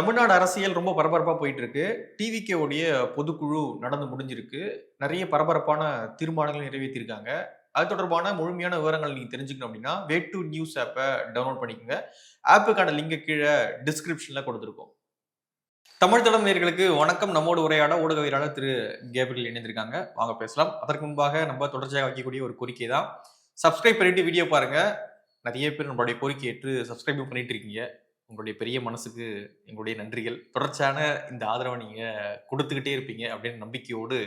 தமிழ்நாடு அரசியல் ரொம்ப பரபரப்பாக போயிட்டு இருக்கு டிவிகே உடைய பொதுக்குழு நடந்து முடிஞ்சிருக்கு. நிறைய பரபரப்பான தீர்மானங்கள் நிறைவேற்றியிருக்காங்க அது தொடர்பான முழுமையான விவரங்கள் நீங்கள் தெரிஞ்சுக்கணும் அப்படின்னா வே டு நியூஸ் ஆப்பை டவுன்லோட் பண்ணிக்கோங்க. ஆப்புக்கான லிங்கை கீழே டிஸ்கிரிப்ஷனில் கொடுத்துருக்கோம். தமிழ் தடம் நேர்களுக்கு வணக்கம். நம்மோடு உரையாட ஊடகவியலாளர் திரு கேபிரியல் இணைந்திருக்காங்க. வாங்க பேசலாம். அதற்கு முன்பாக நம்ம தொடர்ச்சியாக வைக்கக்கூடிய ஒரு கோரிக்கை தான். சப்ஸ்கிரைப் பண்ணிட்டு வீடியோ பாருங்க. நிறைய பேர் நம்மளுடைய கோரிக்கை ஏற்று சப்ஸ்கிரைப் பண்ணிட்டு இருக்கீங்க. உங்களுடைய பெரிய மனசுக்கு எங்களுடைய நன்றிகள். தொடர்ச்சியான இந்த ஆதரவை நீங்க கொடுத்துக்கிட்டே இருப்பீங்க அப்படின்னு நம்பிக்கையோடு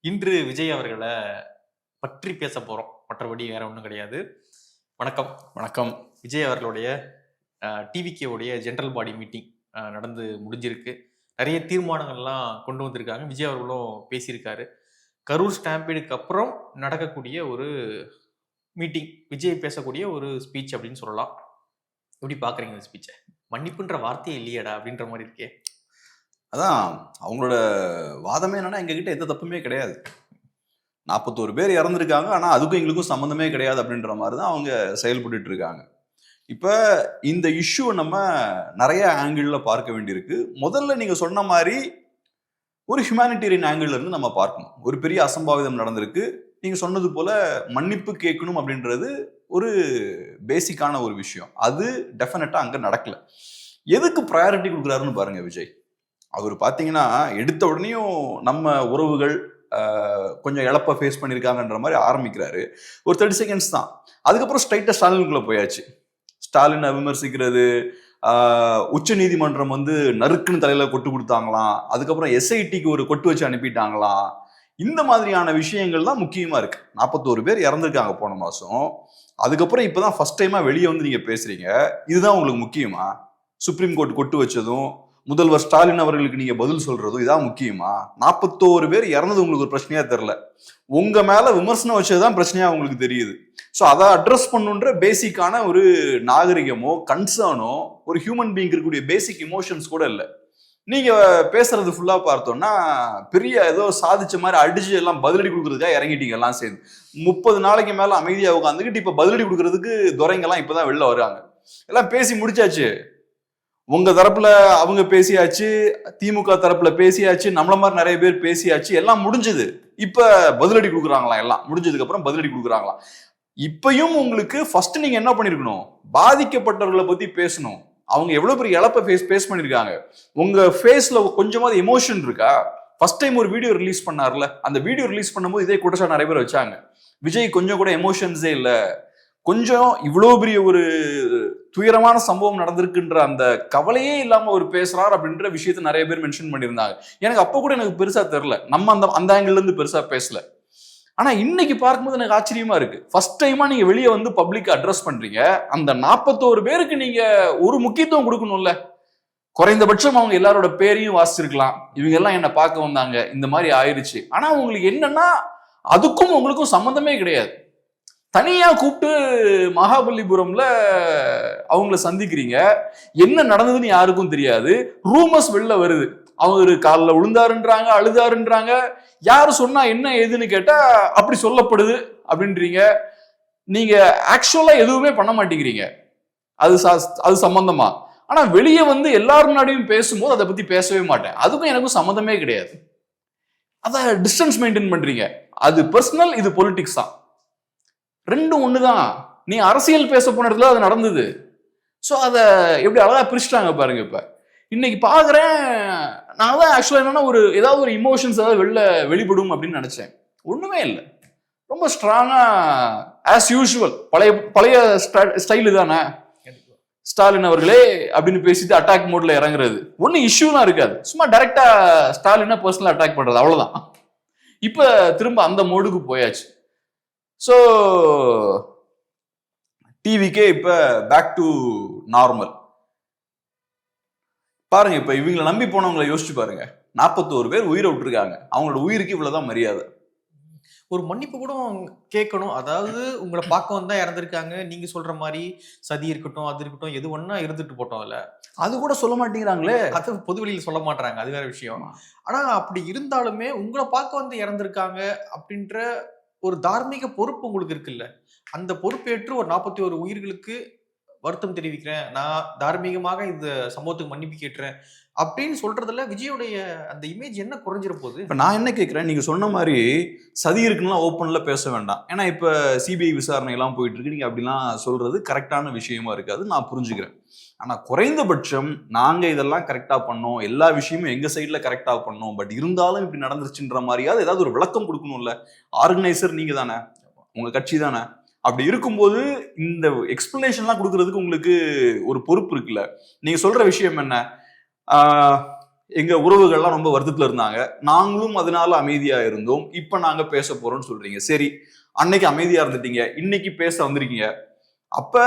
இன்று விஜய் அவர்களை பற்றி பேச போறோம். மற்றபடி வேற ஒன்றும் கிடையாது. வணக்கம். வணக்கம். விஜய் அவர்களுடைய டிவிகே உடைய ஜென்ரல் பாடி மீட்டிங் நடந்து முடிஞ்சிருக்கு. நிறைய தீர்மானங்கள்லாம் கொண்டு வந்திருக்காங்க. விஜய் அவர்களும் பேசியிருக்காரு. கரூர் ஸ்டாம்பீடுக்கு அப்புறம் நடக்கக்கூடிய ஒரு மீட்டிங் விஜய் பேசக்கூடிய ஒரு ஸ்பீச் அப்படின்னு சொல்லலாம். எப்படி பாக்குறீங்க இந்த ஸ்பீச்சை மன்னிப்புன்ற வார்த்தையே இல்லையடா அப்படின்ற மாதிரி இருக்கே. அதான் அவங்களோட வாதமே என்னன்னா எங்ககிட்ட எந்த தப்புமே கிடையாது. நாற்பத்தோரு பேர் இறந்துருக்காங்க ஆனால் அதுக்கும் எங்களுக்கும் சம்மந்தமே கிடையாது அப்படின்ற மாதிரி தான் அவங்க செயல்பட்டு இருக்காங்க. இப்போ இந்த இஷ்யூ நம்ம நிறைய ஆங்கிளில் பார்க்க வேண்டியிருக்கு. முதல்ல நீங்கள் சொன்ன மாதிரி ஒரு ஹியூமானிட்டேரியன் ஆங்கிள் இருந்து நம்ம பார்க்கணும். ஒரு பெரிய அசம்பாவிதம் நடந்திருக்கு. நீங்கள் சொன்னது போல மன்னிப்பு கேட்கணும் அப்படின்றது ஒரு பேசிக்கான ஒரு விஷயம். அது டெஃபினட்டாக அங்கே நடக்கல. எதுக்கு ப்ரையாரிட்டி கொடுக்குறாருன்னு பாருங்க விஜய். அவர் பார்த்தீங்கன்னா எடுத்த உடனேயும் நம்ம உறவுகள் கொஞ்சம் இழப்பை ஃபேஸ் பண்ணியிருக்காங்கன்ற மாதிரி ஆரம்பிக்கிறாரு. ஒரு தேர்ட்டி செகண்ட்ஸ் தான். அதுக்கப்புறம் ஸ்ட்ரைட்டாக ஸ்டாலினுக்குள்ளே போயாச்சு. ஸ்டாலினை விமர்சிக்கிறது உச்ச நீதிமன்றம் வந்து நறுக்குன்னு தலையில கொட்டு கொடுத்தாங்களாம். அதுக்கப்புறம் எஸ்ஐடிக்கு ஒரு கொட்டு வச்சு அனுப்பிட்டாங்களாம். இந்த மாதிரியான விஷயங்கள் தான் முக்கியமா இருக்கு. நாற்பத்தோரு பேர் இறந்துருக்காங்க போன மாசம். அதுக்கப்புறம் இப்போ தான் ஃபர்ஸ்ட் டைமாக வெளியே வந்து நீங்கள் பேசுகிறீங்க இதுதான் உங்களுக்கு முக்கியமா? சுப்ரீம் கோர்ட் கொட்டு வச்சதும் முதல்வர் ஸ்டாலின் அவர்களுக்கு நீங்க பதில் சொல்றதும் இதான் முக்கியமா? நாற்பத்தோரு பேர் இறந்தது உங்களுக்கு ஒரு பிரச்சனையா தெரியல. உங்க மேல விமர்சனம் வச்சதுதான் பிரச்சனையா உங்களுக்கு தெரியுது. ஸோ அதை அட்ரஸ் பண்ணுன்ற பேசிக்கான ஒரு நாகரிகமோ கன்சர்னோ ஒரு ஹியூமன் பீங் இருக்கக்கூடிய பேசிக் இமோஷன்ஸ் கூட இல்லை. நீங்க பேசுறது ஃபுல்லா பார்த்தோம்னா பெரிய ஏதோ சாதிச்ச மாதிரி அடிச்சு எல்லாம் பதிலடி கொடுக்கறதுக்காக இறங்கிட்டீங்க எல்லாம் சேர்ந்து. முப்பது நாளைக்கு மேல அமைதியா உட்காந்துக்கிட்டு இப்ப பதிலடி கொடுக்கறதுக்கு துரைங்கெல்லாம் இப்பதான் வெளில வராங்க எல்லாம் பேசி முடிச்சாச்சு. உங்க தரப்புல அவங்க பேசியாச்சு திமுக தரப்புல பேசியாச்சு நம்மள மாதிரி நிறைய பேர் பேசியாச்சு எல்லாம் முடிஞ்சது. இப்ப பதிலடி கொடுக்குறாங்களாம் எல்லாம். முடிஞ்சதுக்கு அப்புறம் பதிலடி கொடுக்குறாங்களாம். இப்பயும் உங்களுக்கு ஃபர்ஸ்ட் நீங்க என்ன பண்ணிருக்கணும்? பாதிக்கப்பட்டவர்களை பத்தி பேசணும். அவங்க எவ்வளவு பெரிய இழப்பை ஃபேஸ் ஃபேஸ் பண்ணியிருக்காங்க. உங்க ஃபேஸ்ல கொஞ்சமாவது எமோஷன் இருக்கா? ஃபர்ஸ்ட் டைம் ஒரு வீடியோ ரிலீஸ் பண்ணார்ல அந்த வீடியோ ரிலீஸ் பண்ணும்போது இதே குற்றச்சாட்டு நிறைய பேர் வச்சாங்க. விஜய் கொஞ்சம் கூட எமோஷன்ஸே இல்லை. கொஞ்சம் இவ்வளோ பெரிய ஒரு துயரமான சம்பவம் நடந்திருக்குன்ற அந்த கவலையே இல்லாம அவர் பேசுறார் அப்படின்ற விஷயத்த நிறைய பேர் மென்ஷன் பண்ணியிருந்தாங்க. எனக்கு அப்போ கூட எனக்கு பெருசா தெரில. நம்ம அந்த அந்த ஆங்கிள் இருந்து பெருசா பேசல. ஆனா இன்னைக்கு பார்க்கும்போது எனக்கு ஆச்சரியமா இருக்கு. ஃபர்ஸ்ட் டைமா நீங்க வெளியே வந்து பப்ளிக் அட்ரஸ் பண்றீங்க. அந்த நாற்பத்தோரு பேருக்கு நீங்க ஒரு முக்கியத்துவம் கொடுக்கணும்ல. குறைந்தபட்சம் அவங்க எல்லாரோட பேரையும் வாசிச்சிருக்கலாம். இவங்க எல்லாம் என்ன பார்க்க வந்தாங்க. இந்த மாதிரி ஆயிடுச்சு ஆனா உங்களுக்கு என்னன்னா அதுக்கும் உங்களுக்கும் சம்மந்தமே கிடையாது. தனியா கூப்பிட்டு மகாபலிபுரம்ல அவங்கள சந்திக்கிறீங்க. என்ன நடந்ததுன்னு யாருக்கும் தெரியாது. ரூமர்ஸ் வெளில வருது. அவர் காலில் விழுந்தாருன்றாங்க அழுதாருன்றாங்க. யார் சொன்னா என்ன ஏதுன்னு கேட்டா அப்படி சொல்லப்படுது அப்படின்றீங்க. நீங்க ஆக்சுவலா எதுவுமே பண்ண மாட்டேங்கிறீங்க. அது சா- அது சம்பந்தமா. ஆனா வெளியே வந்து எல்லார் முன்னாடியும் பேசும்போது அதை பத்தி பேசவே மாட்டேன். அதுக்கும் எனக்கும் சம்மந்தமே கிடையாது. அதை டிஸ்டன்ஸ் மெயின்டைன் பண்றீங்க. அது பர்சனல் இது பொலிட்டிக்ஸ் தான். ரெண்டும் ஒண்ணுதான். நீ அரசியல் பேச போன இடத்துல அது நடந்தது. ஸோ அதை எப்படி அழகா பிரிச்சுட்டாங்க பாருங்க இப்போ. இன்னைக்கு பாக்குறேன். நான் தான் ஆக்சுவலா என்னன்னா ஒரு ஏதாவது ஒரு இமோஷன்ஸ் ஏதாவது வெளில வெளிப்படும் அப்படின்னு நினைச்சேன். ஒண்ணுமே இல்லை. ரொம்ப ஸ்ட்ராங்கா ஆஸ் யூஷுவல் பழைய பழைய ஸ்டைலு தானே? ஸ்டாலின் அவர்களே அப்படின்னு பேசிட்டு அட்டாக் மோட்ல இறங்குறது. ஒன்றும் இஷ்யூலாம் இருக்காது. சும்மா டைரக்டா ஸ்டாலினை பர்சனலா அட்டாக் பண்றது. அவ்வளவுதான். இப்ப திரும்ப அந்த மோடுக்கு போயாச்சு. ஸோ டிவிக்கே இப்ப பேக் டு நார்மல் பாருங்க இப்ப இவங்களை நம்பி போனவங்களை யோசிச்சு பாருங்க. நாற்பத்தோரு பேர் உயிரை விட்டுருக்காங்க. அவங்களோட உயிருக்கு இவ்வளவுதான் மரியாதை. ஒரு மன்னிப்பு கூட கேட்கணும். அதாவது உங்களை பார்க்க வந்தா இறந்திருக்காங்க. நீங்க சொல்ற மாதிரி சதி இருக்கட்டும் அது இருக்கட்டும் எது ஒண்ணா இருந்துட்டு போட்டோம் இல்ல. அது கூட சொல்ல மாட்டேங்கிறாங்களே. அது பொது வெளியில சொல்ல மாட்டாங்க அது வேற விஷயம். ஆனா அப்படி இருந்தாலுமே உங்களை பார்க்க வந்து இறந்திருக்காங்க அப்படின்ற ஒரு தார்மீக பொறுப்பு உங்களுக்கு இருக்குல்ல. அந்த பொறுப்பேற்று ஒரு நாற்பத்தி ஒரு உயிர்களுக்கு வருத்தம் தெரிவிக்கிறேன். நான் தார்மீகமாக இந்த சம்பவத்துக்கு மன்னிப்பு கேட்டுறேன். அப்படின்னு சொல்றதுல விஜயோடைய அந்த இமேஜ் என்ன குறைஞ்சிட போகுது இப்போ நான் என்ன கேட்குறேன் நீங்க சொன்ன மாதிரி சதி இருக்குன்னா ஓப்பன்ல பேச வேண்டாம். ஏன்னா இப்ப சிபிஐ விசாரணை எல்லாம் போயிட்டு இருக்கு நீங்க அப்படிலாம் சொல்றது கரெக்டான விஷயமா இருக்காது. நான் புரிஞ்சுக்கிறேன். ஆனா குறைந்தபட்சம் நாங்க இதெல்லாம் கரெக்டா பண்ணோம். எல்லா விஷயமும் எங்க சைட்ல கரெக்டா பண்ணோம். பட் இருந்தாலும் இப்படி நடந்துருச்சுன்ற மாதிரியாவது ஏதாவது ஒரு விளக்கம் கொடுக்கணும்ல. ஆர்கனைசர் நீங்க தானே உங்க கட்சி தானே. அப்படி இருக்கும்போது இந்த எக்ஸ்பிளனேஷன்லாம் கொடுக்கறதுக்கு உங்களுக்கு ஒரு பொறுப்பு இருக்குல்ல? நீங்க சொல்ற விஷயம் என்ன? எங்க உறவுகள்லாம் ரொம்ப வருத்தத்துல இருந்தாங்க. நாங்களும் அதனால அமைதியா இருந்தோம். இப்ப நாங்க பேச போறோம்னு சொல்றீங்க. சரி அன்னைக்கு அமைதியா இருந்துட்டீங்க. இன்னைக்கு பேச வந்திருக்கீங்க. அப்ப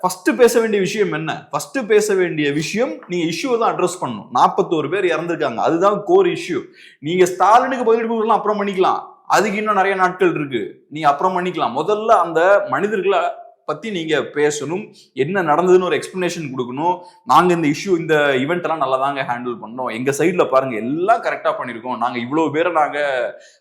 ஃபர்ஸ்ட் பேச வேண்டிய விஷயம் என்ன? ஃபர்ஸ்ட் பேச வேண்டிய விஷயம் நீங்க இஷ்யூவை தான் அட்ரஸ் பண்ணணும். நாற்பத்தோரு பேர் இறந்துருக்காங்க. அதுதான் கோர் இஷ்யூ நீங்க ஸ்டாலினுக்கு பதிலடி கொடுக்கலாம் அப்புறம் பண்ணிக்கலாம். அதுக்கு இன்னும் நிறைய நாட்கள் இருக்கு. நீங்க அப்புறம் பண்ணிக்கலாம். முதல்ல அந்த மனிதர்களை பத்தி நீங்க பேசணும். என்ன நடந்ததுன்னு ஒரு எக்ஸ்பிளனேஷன் கொடுக்கணும். நாங்க இந்த இஷ்யூ இந்த ஈவெண்ட் எல்லாம் நல்லா தாங்க ஹேண்டில் பண்ணோம். எங்க சைட்ல பாருங்க எல்லாம் கரெக்டா பண்ணிருக்கோம் நாங்க இவ்வளவு பேரை நாங்க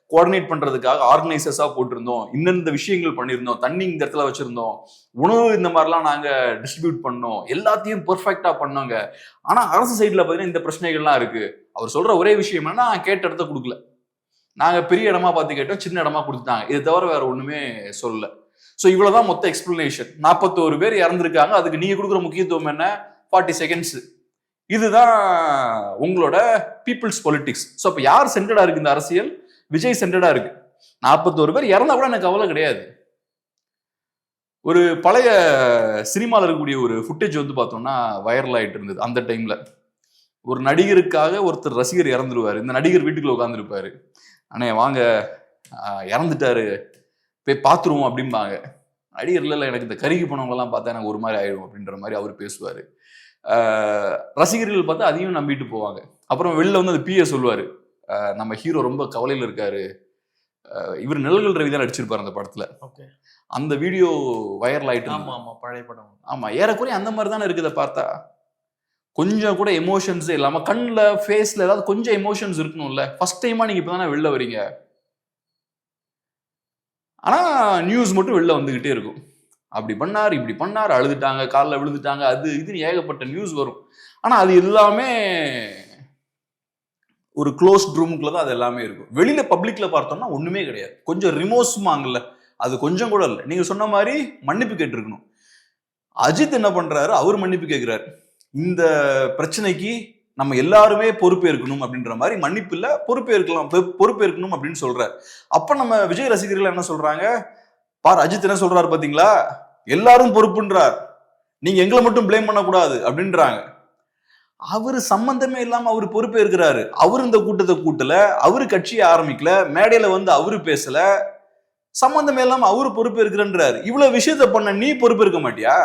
கோஆர்டினேட் பண்றதுக்காக ஆர்கனைசர்ஸா போட்டிருந்தோம். இந்தந்த விஷயங்கள் பண்ணியிருந்தோம். தண்ணி இந்த இடத்துல வச்சிருந்தோம். உணவு இந்த மாதிரிலாம் நாங்க டிஸ்ட்ரிபியூட் பண்ணோம். எல்லாத்தையும் பெர்ஃபெக்டா பண்ணோங்க. ஆனா அரசு சைட்ல பாத்தீங்கன்னா இந்த பிரச்சனைகள்லாம் இருக்கு. அவர் சொல்ற ஒரே விஷயம் என்னன்னா நான் கேட்ட இடத்த கொடுக்கல. நாங்கள் பெரிய இடமா பார்த்து கேட்டோம் சின்ன இடமா கொடுத்துட்டாங்க. இது தவிர வேற ஒண்ணுமே சொல்லல. ஸோ இவ்வளோதான் மொத்த எக்ஸ்பிளனேஷன் நாற்பத்தோரு பேர் இறந்துருக்காங்க. அதுக்கு நீங்கள் கொடுக்குற முக்கியத்துவம் என்ன? ஃபார்ட்டி செகண்ட்ஸ் இதுதான் உங்களோட பீப்புள்ஸ் பொலிட்டிக்ஸ் ஸோ அப்போ யார் சென்டடா இருக்கு இந்த அரசியல்? விஜய் சென்டடாக இருக்கு. நாற்பத்தோரு பேர் இறந்தா கூட எனக்கு கவலை கிடையாது. ஒரு பழைய சினிமாவில் இருக்கக்கூடிய ஒரு ஃபுட்டேஜ் வந்து பார்த்தோம்னா வைரல் ஆயிட்டு இருந்தது அந்த டைம்ல ஒரு நடிகருக்காக ஒருத்தர் ரசிகர் இறந்துருவாரு. இந்த நடிகர் வீட்டுக்குள்ள உட்காந்துருப்பாரு அண்ணே வாங்க. இறந்துட்டாரு. போய் பார்த்துருவோம் அப்படிம்பாங்க. நடிகர் இல்லை எனக்கு இந்த கருகி போனவங்கலாம் பார்த்தா எனக்கு ஒரு மாதிரி ஆயிடும் அப்படின்ற மாதிரி அவர் பேசுவார். ரசிகர்கள் பார்த்தா அதையும் நம்பிட்டு போவாங்க. அப்புறம் வெளில வந்து அந்த பிஏ சொல்லுவார். நம்ம ஹீரோ ரொம்ப கவலையில் இருக்காரு. இவர் நிழல்கள் ரவி தான் நடிச்சிருப்பார் அந்த படத்துல. ஓகே. அந்த வீடியோ வைரல் ஆயிட்டு இருந்தது. ஆமா ஆமா பழைய படம். ஆமா ஏறக்குறைய அந்த மாதிரி தானே இருக்குத பார்த்தா. கொஞ்சம் கூட எமோஷன்ஸ் இல்லாமல் கண்ணில் ஃபேஸில் ஏதாவது கொஞ்சம் எமோஷன்ஸ் இருக்கணும்ல. ஃபர்ஸ்ட் நீங்கள் இப்போ தானே வெளில வரீங்க ஆனால் நியூஸ் மட்டும் வெளில வந்துக்கிட்டே இருக்கும். அப்படி பண்ணார் இப்படி பண்ணார் அழுதுட்டாங்க காலில் விழுந்துட்டாங்க அது இதுன்னு ஏகப்பட்ட நியூஸ் வரும். ஆனால் அது எல்லாமே ஒரு க்ளோஸ்ட் ரூமுக்குள்ள தான் அது எல்லாமே இருக்கும். வெளியில் பப்ளிக்கில் பார்த்தோம்னா ஒன்றுமே கிடையாது. கொஞ்சம் ரிமோஸ்மாங்கல்ல அது கொஞ்சம் கூட இல்லை. நீங்கள் சொன்ன மாதிரி மன்னிப்பு கேட்டிருக்கணும். அஜித் என்ன பண்ணுறாரு அவர் மன்னிப்பு கேட்குறாரு இந்த பிரச்சனைக்கு நம்ம எல்லாருமே பொறுப்பேற்கணும் அப்படின்ற மாதிரி மன்னிப்பு இல்ல பொறுப்பேற்கலாம் பொறுப்பேற்கணும் அப்படின்னு சொல்றாரு. அப்ப நம்ம விஜய் ரசிகர்கள் என்ன சொல்றாங்க? பார் அஜித் என்ன சொல்றாரு பாத்தீங்களா? எல்லாரும் பொறுப்புன்றார். நீங்க எங்களை மட்டும் ப்ளேம் பண்ணக்கூடாது அப்படின்றாங்க. அவர் சம்பந்தமே இல்லாம அவர் பொறுப்பேற்கிறாரு அவர் இந்த கூட்டத்தை கூட்டல அவரு கட்சியை ஆரம்பிக்கல மேடையில வந்து அவரு பேசல சம்பந்தமே இல்லாம அவரு பொறுப்பேற்கிறன்றாரு இவ்வளவு விஷயத்த பண்ண நீ பொறுப்பேற்க மாட்டியா?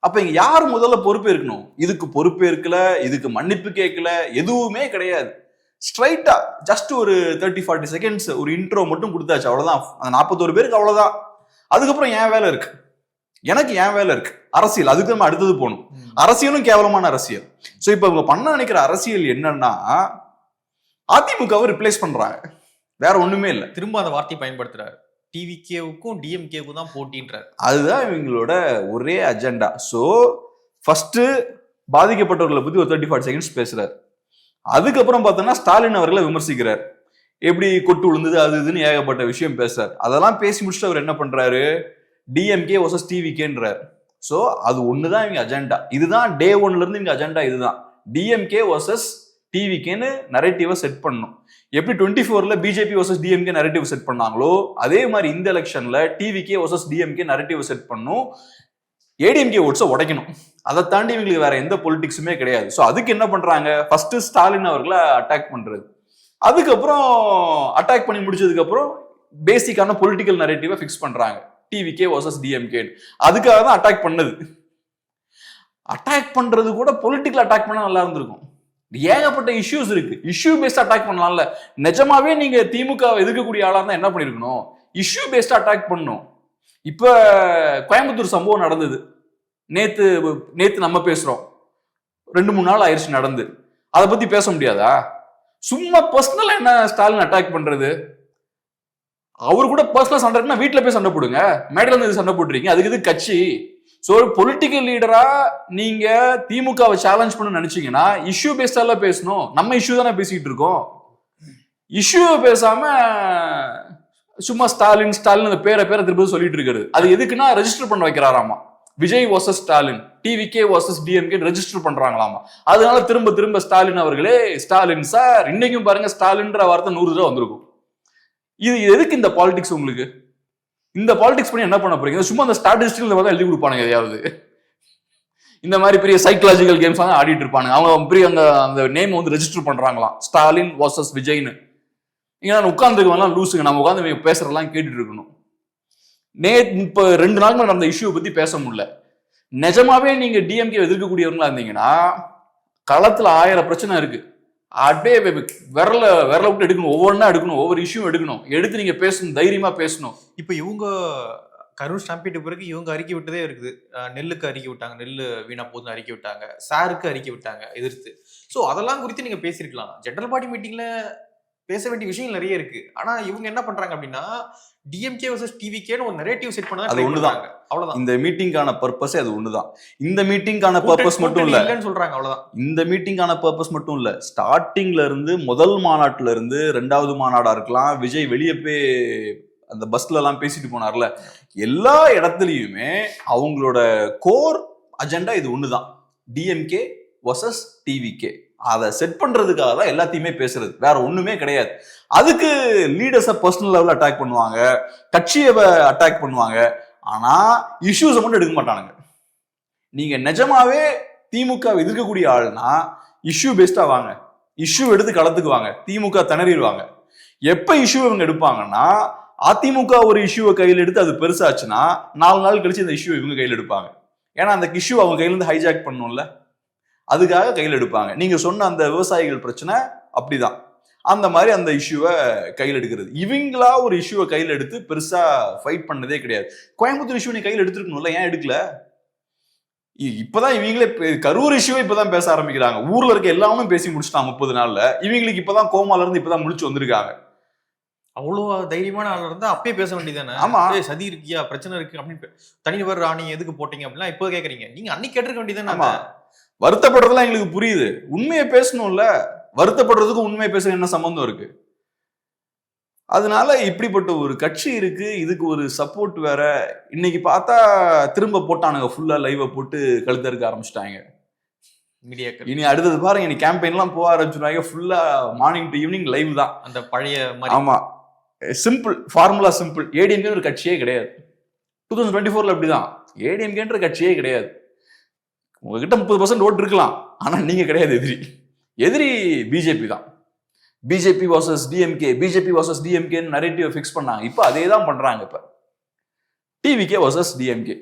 அப்ப இங்க யார் முதல்ல பொறுப்பேற்கணும் இதுக்கு பொறுப்பேற்கல இதுக்கு மன்னிப்பு கேட்கல எதுவுமே கிடையாது. ஸ்ட்ரைட்டா ஜஸ்ட் ஒரு தேர்ட்டி ஃபார்ட்டி செகண்ட்ஸ் ஒரு இன்ட்ரோ மட்டும் கொடுத்தாச்சு அவ்வளவுதான். அந்த நாற்பத்தோரு பேருக்கு அவ்வளவுதான். அதுக்கப்புறம் என் வேலை இருக்கு. எனக்கு என் வேலை இருக்கு. அரசியல் அதுக்கு நம்ம அடுத்தது போகணும். அரசியலும் கேவலமான அரசியல். சோ இப்ப இவங்க பண்ண நினைக்கிற அரசியல் என்னன்னா அதிமுகவை ரிப்ளேஸ் பண்றாங்க. வேற ஒண்ணுமே இல்ல. திரும்ப அந்த வார்த்தையை பயன்படுத்துறாரு. டிவிகேவுக்கும் டிஎம்கேவுக்கும் தான் போட்டின்றார். அதுதான் இவங்களோட ஒரே அஜெண்டா ஸோ ஃபர்ஸ்ட் பாதிக்கப்பட்டவர்களை பத்தி ஒரு தேர்ட்டி ஃபார்ட்டி செகண்ட்ஸ் பேசுறாரு. அதுக்கப்புறம் பார்த்தோன்னா ஸ்டாலின் அவர்களை விமர்சிக்கிறார். எப்படி கொட்டு விழுந்தது அது இதுன்னு ஏகப்பட்ட விஷயம் பேசுறாரு. அதெல்லாம் பேசி முடிச்சுட்டு அவர் என்ன பண்றாரு? டிஎம்கே வர்சஸ் டிவிகேன்றார் ஸோ அது ஒண்ணுதான் இவங்க அஜெண்டா இதுதான் டே ஒன்ல இருந்து இவங்க அஜெண்டா இதுதான். டிஎம்கே வர்சஸ் டிவிகேன்னு நரேட்டிவை செட் பண்ணணும். எப்படி டுவெண்ட்டி ஃபோர்ல BJP versus DMK narrative set பண்ணாங்களோ அதே மாதிரி இந்த எலெக்ஷன்ல TVK versus DMK narrative set பண்ணும். ஏடிஎம்கே ஓட்ஸை உடைக்கணும். அதை தாண்டி இவங்களுக்கு வேற எந்த பொலிட்டிக்ஸுமே கிடையாது. ஸோ அதுக்கு என்ன பண்றாங்க? ஃபர்ஸ்ட் ஸ்டாலின் அவர்களை அட்டாக் பண்றது. அதுக்கப்புறம் அட்டாக் பண்ணி முடிச்சதுக்கு அப்புறம் பேசிக்கான பொலிட்டிக்கல் நரேட்டிவை ஃபிக்ஸ் பண்றாங்க டிவிகே வர்சஸ் டிஎம்கே அதுக்காக தான் அட்டாக் பண்ணது. அட்டாக் பண்றது கூட பொலிட்டிக்கல் அட்டாக் பண்ணால் நல்லா இருந்திருக்கும். ஏகப்பட்ட இஷ்யூஸ் இருக்கு. இஷ்யூ பேஸ்ட் அட்டாக் பண்ணலாம்ல. நிஜமாவே நீங்க திமுக எதிர்க்கக்கூடிய ஆளா இருந்தா என்ன பண்ணிருக்கணும்? இஷ்யூ பேஸ்ட் அட்டாக் பண்ணும் இப்ப கோயம்புத்தூர் சம்பவம் நடந்தது. நேத்து நேத்து நம்ம பேசுறோம். ரெண்டு மூணு நாள் ஆயிடுச்சு நடந்து. அதை பத்தி பேச முடியாதா? சும்மா பர்சனலா என்ன ஸ்டாலின் அட்டாக் பண்றது? அவர் கூட பர்சனல் சண்டை இருக்குன்னா வீட்டுல போய் சண்டை போடுங்க. மேடையில இருந்து சண்டை போட்டுறீங்க. அதுக்கு இது கட்சி? ஸோ பொலிட்டிக்கல் லீடரா நீங்க திமுகவை சேலஞ்ச் பண்ண நினைச்சீங்கன்னா இஷ்யூ பேஸ்டால பேசணும். நம்ம இஷ்யூ தானே பேசிக்கிட்டு இருக்கோம். இஷ்யூவை பேசாம சும்மா ஸ்டாலின் ஸ்டாலின் அந்த பேரை பேரை திருப்பி சொல்லிட்டு இருக்காரு. அது எதுக்குன்னா ரெஜிஸ்டர் பண்ண வைக்கிறாராமா. Vijay versus Stalin TVK versus DMK register பண்றாங்களாமா. அதனால திரும்ப திரும்ப ஸ்டாலின் அவர்களே ஸ்டாலின் சார் இன்னைக்கும் பாருங்க ஸ்டாலின்ற வார்த்தை நூறு ரூபா வந்திருக்கும். இது எதுக்கு இந்த பாலிடிக்ஸ் உங்களுக்கு? இந்த பாலிடிக்ஸ் பண்ணி என்ன பண்ண போறீங்க? சும்மா அந்த ஸ்டாட்டிஸ்டிக்ல தான் எழுதி கொடுப்பானுங்க எதையாவது. இந்த மாதிரி பெரிய சைக்கலாஜிக்கல் கேம்ஸ் தான் ஆடிட்டு இருப்பானுங்க. அவங்க பெரிய அந்த அந்த நேம் வந்து ரெஜிஸ்டர் பண்றாங்களாம். ஸ்டாலின் வர்சஸ் விஜய்னு இங்க நான் உட்காந்துருக்கவங்களாம் லூசுங்க நம்ம உட்காந்து பேசுறதெல்லாம் கேட்டுட்டு இருக்கணும். நே இப்போ ரெண்டு நாள் முன்னாடி நடந்த இஷ்யூ பத்தி பேச முடியல. நிஜமாவே நீங்க டிஎம்கே எதிர்க்கக்கூடியவங்களா இருந்தீங்கன்னா களத்துல ஆயிரம் பிரச்சனை இருக்கு. அப்படியே விரல விரல விட்டு எடுக்கணும். ஒவ்வொன்றா எடுக்கணும். ஒவ்வொரு இஷ்யூ எடுக்கணும். எடுத்து நீங்க பேசணும் தைரியமா பேசணும். இப்போ இவங்க கரூர் ஸ்டாம்பீட்டு பிறகு இவங்க அறிக்கை விட்டதே இருக்குது. நெல்லுக்கு அறிக்கை விட்டாங்க. நெல் வீணா போதுன்னு அறிக்கை விட்டாங்க. சாருக்கு அறிக்கை விட்டாங்க எதிர்த்து. ஸோ அதெல்லாம் குறித்து நீங்க பேசியிருக்கலாம். ஜென்ரல் பாடி மீட்டிங்ல பேச வேண்டிய விஷயம் நிறைய இருக்கு. ஆனா இவங்க என்ன பண்றாங்க அப்படின்னா டிஎம்கே வர்சஸ் டிவிகேன்னு ஒரு நெரேட்டிவ் செட் பண்ண அது ஒண்ணுதான். அவ்வளவுதான். இந்த மீட்டிங்கான பர்பஸே அது ஒண்ணுதான். இந்த மீட்டிங்கான பர்பஸ் மட்டும் இல்ல. சொல்றாங்க அவ்வளவுதான். இந்த மீட்டிங்கான பர்பஸ் மட்டும் இல்ல. ஸ்டார்டிங்ல இருந்து முதல் மாநாட்டுல இருந்து ரெண்டாவது மாநாடா இருக்கலாம். விஜய் வெளியே போய் அந்த பஸ்ல எல்லாம் பேசிட்டு போனார்ல. எல்லா இடத்துலயுமே அவங்களோட கோர் அஜெண்டா இது ஒண்ணுதான். டிஎம்கே வர்சஸ் டிவிகே அதை செட் பண்றதுக்காக தான் எல்லாத்தையுமே பேசுறது. வேற ஒண்ணுமே கிடையாது. அதுக்கு லீடர்ஸை பர்சனல் லெவலில் அட்டாக் பண்ணுவாங்க. கட்சியை அட்டாக் பண்ணுவாங்க. ஆனா இஷ்யூஸை மட்டும் எடுக்க மாட்டானுங்க. நீங்க நிஜமாவே திமுக எதிர்க்கக்கூடிய ஆள்னா இஷ்யூ பேஸ்டா வாங்க. இஷ்யூ எடுத்து கலத்துக்குவாங்க திமுக திணறிடுவாங்க. எப்ப இஷ்யூ இவங்க எடுப்பாங்கன்னா அதிமுக ஒரு இஷ்யூவை கையில் எடுத்து அது பெருசாச்சுன்னா நாலு நாள் கழிச்சு அந்த இஷ்யூ இவங்க கையில் எடுப்பாங்க. ஏன்னா அந்த இஷ்யூ அவங்க கையில இருந்து ஹைஜாக் பண்ணும்ல. அதுக்காக கையில் எடுப்பாங்க. நீங்க சொன்ன அந்த விவசாயிகள் பிரச்சனை அப்படிதான். அந்த மாதிரி அந்த இஷ்யூவை கையில் எடுக்கிறது. இவங்களா ஒரு இஷ்யூவை கையில் எடுத்து பெருசா ஃபைட் பண்ணதே கிடையாது. கோயம்புத்தூர் இஷ்யூ நீ கையில் எடுத்துருக்கணும்ல ஏன் எடுக்கல? இப்பதான் இவங்களே கரூர் இஷ்யூவை இப்பதான் பேச ஆரம்பிக்கிறாங்க. ஊர்ல இருக்க எல்லாமே பேசி முடிச்சிட்டாங்க முப்பது நாள்ல. இவங்களுக்கு இப்பதான் கோமால இருந்து இப்பதான் முடிச்சு வந்திருக்காங்க. அவ்வளவு தைரியமான ஆள் இருந்தா அப்பயே பேச வேண்டியதானே ஆமா. சதி இருக்கியா? பிரச்சனை இருக்கு அப்படின்னு தனிநபர் ராணி எதுக்கு போட்டீங்க அப்படின்னா இப்போ கேக்குறீங்க. நீங்க அன்னைக்கு கேட்டிருக்க வேண்டியதானே வருத்தப்படுறதுலாம் எங்களுக்கு புரியுது. உண்மையை பேசணும்ல. வருத்தப்படுறதுக்கு உண்மையை பேச என்ன சம்பந்தம் இருக்கு? அதனால இப்படிப்பட்ட ஒரு கட்சி இருக்கு. இதுக்கு ஒரு சப்போர்ட் வேற. இன்னைக்கு பார்த்தா திரும்ப போட்டானுங்க ஃபுல்லா லைவை போட்டு கழுத்த இருக்க ஆரம்பிச்சிட்டாங்க. மீடியாக்கள். இனி அடுத்தது பாருங்க இனி கேம்பெயின்லாம் போக ஆரம்பிச்சிருவாங்க. ஃபுல்லா மார்னிங் டு ஈவினிங் லைவ் தான். அந்த பழைய ஆமா. சிம்பிள் ஃபார்முலா சிம்பிள் ஏடிஎம்கே ஒரு கட்சியே கிடையாது. டூ தௌசண்ட் டுவெண்ட்டி ஃபோர்ல அப்படிதான். ஏடிஎம்கேன்ற கட்சியே கிடையாது. உங்ககிட்ட முப்பது பர்சன்ட் ஓட்டு இருக்கலாம். ஆனால் நீங்கள் கிடையாது எதிரி. எதிரி பிஜேபி தான். BJP versus DMK BJP versus டிஎம்கேன்னு narrative fix பண்ணாங்க. இப்போ அதே தான் பண்ணுறாங்க இப்போ டிவிகே வாசஸ் டிஎம்கே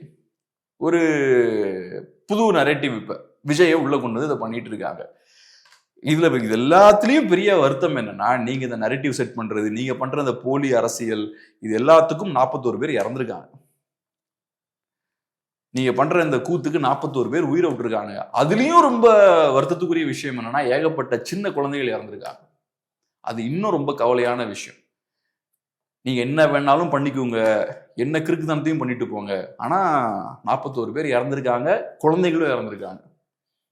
ஒரு புது நரேட்டிவ் இப்போ. விஜயை உள்ளே கொண்டு வந்து இதை பண்ணிட்டு இருக்காங்க. இதில் இது எல்லாத்துலேயும் பெரிய வருத்தம் என்னன்னா நீங்கள் இந்த நரேட்டிவ் செட் பண்ணுறது நீங்கள் பண்ணுற அந்த போலி அரசியல் இது எல்லாத்துக்கும் நாற்பத்தோரு பேர் இறந்துருக்காங்க. நீங்க பண்ற இந்த கூத்துக்கு நாற்பத்தோரு பேர் உயிரை விட்டுருக்காங்க. அதுலயும் ரொம்ப வருத்தத்துக்குரிய விஷயம் என்னன்னா ஏகப்பட்ட சின்ன குழந்தைகள் இறந்துருக்காங்க. அது இன்னும் ரொம்ப கவலையான விஷயம். நீங்க என்ன வேணாலும் பண்ணிக்கோங்க. என்ன கிறுக்குத்தனத்தையும் பண்ணிட்டு போங்க. ஆனா நாற்பத்தோரு பேர் இறந்துருக்காங்க குழந்தைகளும் இறந்துருக்காங்க.